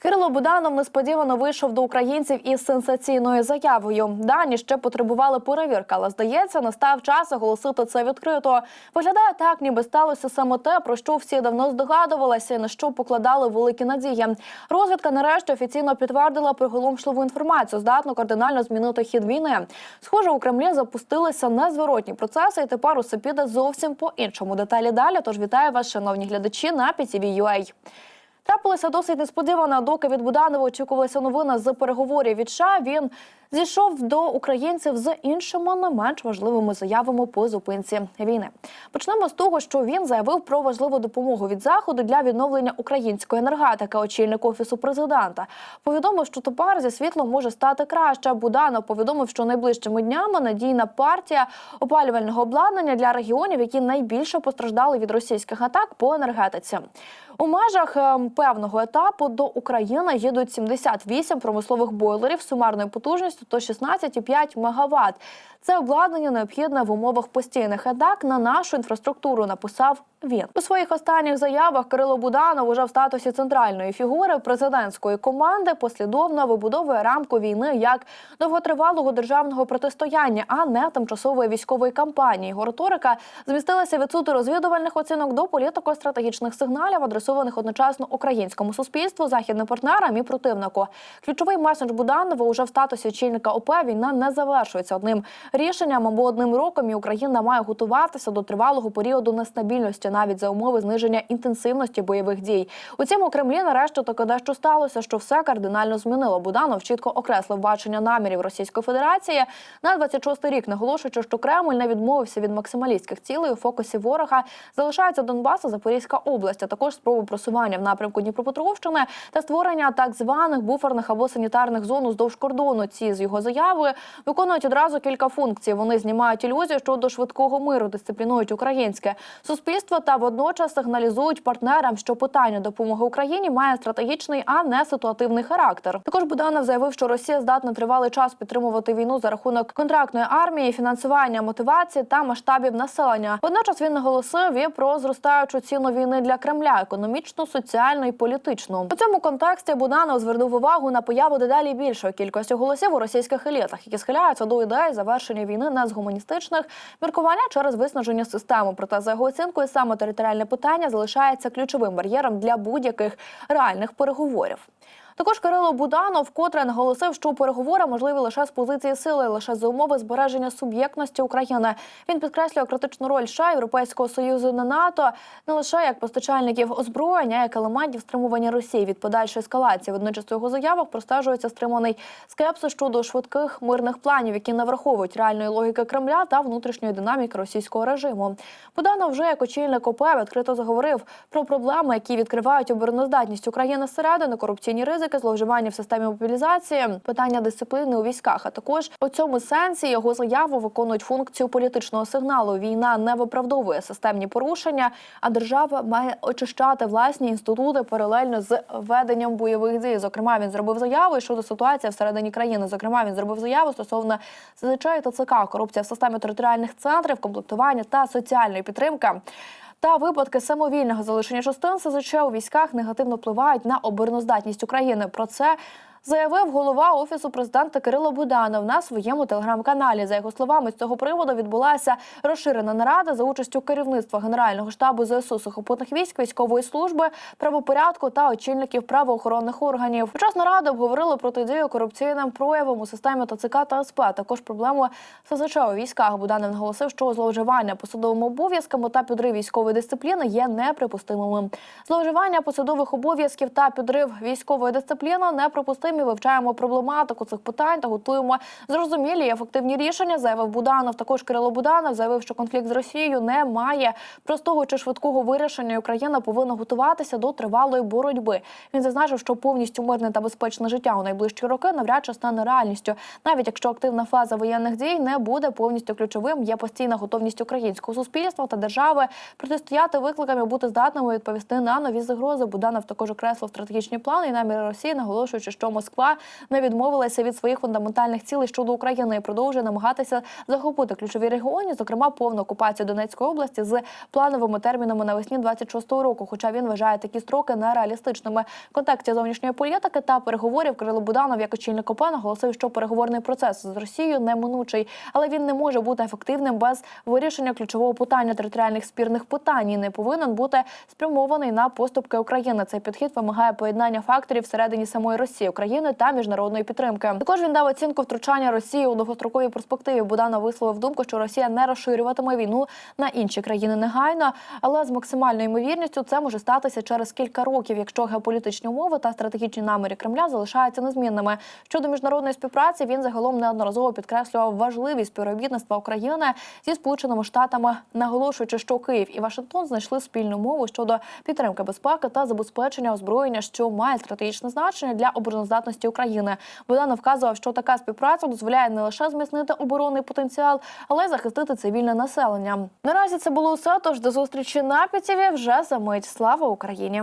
Кирило Буданов несподівано вийшов до українців із сенсаційною заявою. Дані ще потребували перевірки, але здається, настав час оголосити це відкрито. Виглядає так, ніби сталося саме те, про що всі давно здогадувалися, і на що покладали великі надії. Розвідка нарешті офіційно підтвердила приголомшливу інформацію, здатну кардинально змінити хід війни. Схоже, у Кремлі запустилися незворотні процеси, і тепер усе піде зовсім по іншому. Деталі далі. Тож вітаю вас, шановні глядачі, на PTV.ua. Трапилося досить несподівано, доки від Буданова очікувалася новина з переговорів від США. Він зійшов до українців з іншими не менш важливими заявами по зупинці війни. Почнемо з того, що він заявив про важливу допомогу від заходу для відновлення української енергетики. Очільник офісу президента повідомив, що тепер зі світлом може стати краще. Буданов повідомив, що найближчими днями надійна партія опалювального обладнання для регіонів, які найбільше постраждали від російських атак по енергетиці. У межах е, певного етапу до України їдуть 78 промислових бойлерів з сумарною потужністю то 16,5 МВт. Це обладнання необхідне в умовах постійних атак на нашу інфраструктуру. Написав він у своїх останніх заявах. Кирило Буданов уже в статусі центральної фігури президентської команди послідовно вибудовує рамку війни як довготривалого державного протистояння, а не тимчасової військової кампанії. Його риторика змістилася від суду розвідувальних оцінок до політико-стратегічних сигналів, адресованих одночасно українському суспільству, західним партнерам і противнику. Ключовий меседж Буданова уже в статусі очільника ОП війна не завершується одним рішенням або одним роком. І Україна має готуватися до тривалого періоду нестабільності, навіть за умови зниження інтенсивності бойових дій. У цьому Кремлі нарешті таке дещо сталося, що все кардинально змінило. Буданов чітко окреслив бачення намірів Російської Федерації на 26-й рік, наголошуючи, що Кремль не відмовився від максималістських цілей у фокусі ворога. Залишається Донбас, Запорізька область, а також спроби просування в напрямку Дніпропетровщини та створення так званих буферних або санітарних зон уздовж кордону. Ці з його заяви виконують одразу кілька функцій. Вони знімають ілюзію щодо швидкого миру, дисциплінують українське суспільство та водночас сигналізують партнерам, що питання допомоги Україні має стратегічний, а не ситуативний характер. Також Буданов заявив, що Росія здатна тривалий час підтримувати війну за рахунок контрактної армії, фінансування, мотивації та масштабів населення. Водночас він наголосив і про зростаючу ціну війни для Кремля економічну, соціальну і політичну. У цьому контексті Буданов звернув увагу на появу дедалі більшої кількості голосів у російських елітах, які схиляються до ідеї завершення війни не з гуманістичних міркування через виснаження системи. Проте за його оцінкою саме територіальне питання залишається ключовим бар'єром для будь-яких реальних переговорів. Також Кирило Буданов вкотре наголосив, що переговори можливі лише з позиції сили, лише за умови збереження суб'єктності України. Він підкреслює критичну роль США, Європейського союзу на НАТО не лише як постачальників озброєння, як елементів стримування Росії від подальшої ескалації. Водночас у його заявах простежується стриманий скепсис щодо швидких мирних планів, які не враховують реальної логіки Кремля та внутрішньої динаміки російського режиму. Буданов вже як очільник ОП відкрито заговорив про проблеми, які відкривають обороноздатність України зсередини, корупційні ризики, зловживання в системі мобілізації, питання дисципліни у військах. А також у цьому сенсі його заяви виконують функцію політичного сигналу. Війна не виправдовує системні порушення, а держава має очищати власні інститути паралельно з веденням бойових дій. Зокрема, він зробив заяву щодо ситуації всередині країни. Зокрема, він зробив заяву стосовно зазвичай ТЦК, корупція в системі територіальних центрів, комплектування та соціальної підтримки. Та випадки самовільного залишення частин СЗЧ у військах негативно впливають на обороноздатність України. Про це заявив голова офісу президента Кирило Буданов на своєму телеграм-каналі. За його словами, з цього приводу відбулася розширена нарада за участю керівництва Генерального штабу ЗСУ сухопутних військ, військової служби, правопорядку та очільників правоохоронних органів. Під час наради обговорили протидію корупційним проявам у системі ТЦК та СП. Також проблему СЗЧ у військах. Буданов наголосив, що зловживання посадовими обов'язками та підрив військової дисципліни є неприпустимими. Зловживання посадових обов'язків та підрив військової дисципліни неприпустимі. Вивчаємо проблематику цих питань та готуємо зрозумілі і ефективні рішення. Заявив Буданов. Також Кирило Буданов заявив, що конфлікт з Росією не має простого чи швидкого вирішення. Україна повинна готуватися до тривалої боротьби. Він зазначив, що повністю мирне та безпечне життя у найближчі роки навряд чи стане реальністю. Навіть якщо активна фаза воєнних дій не буде повністю ключовим, є постійна готовність українського суспільства та держави протистояти викликам і бути здатними відповісти на нові загрози. Буданов також окреслив стратегічні плани і наміри Росії, наголошуючи, що Москва не відмовилася від своїх фундаментальних цілей щодо України і продовжує намагатися захопити ключові регіони, зокрема повну окупацію Донецької області з плановими термінами навесні 26-го року. Хоча він вважає такі строки нереалістичними. В контексті зовнішньої політики та переговорів Кирило Буданов, як очільник ОП, наголосив, що переговорний процес з Росією неминучий, але він не може бути ефективним без вирішення ключового питання територіальних спірних питань і не повинен бути спрямований на поступки України. Цей підхід вимагає поєднання факторів всередині самої Росії, України та міжнародної підтримки. Також він дав оцінку втручання Росії у довгостроковій перспективі. Буданов висловив думку, що Росія не розширюватиме війну на інші країни негайно, але з максимальною ймовірністю це може статися через кілька років, якщо геополітичні умови та стратегічні наміри Кремля залишаються незмінними. Щодо міжнародної співпраці він загалом неодноразово підкреслював важливість співробітництва України зі сполученими штатами, наголошуючи, що Київ і Вашингтон знайшли спільну мову щодо підтримки безпеки та забезпечення озброєння, що має стратегічне значення для обороноздатності України. Богдан вказував, що така співпраця дозволяє не лише зміцнити оборонний потенціал, але й захистити цивільне населення. Наразі це було все. Тож до зустрічі на Пітєві вже за мить. Слава Україні!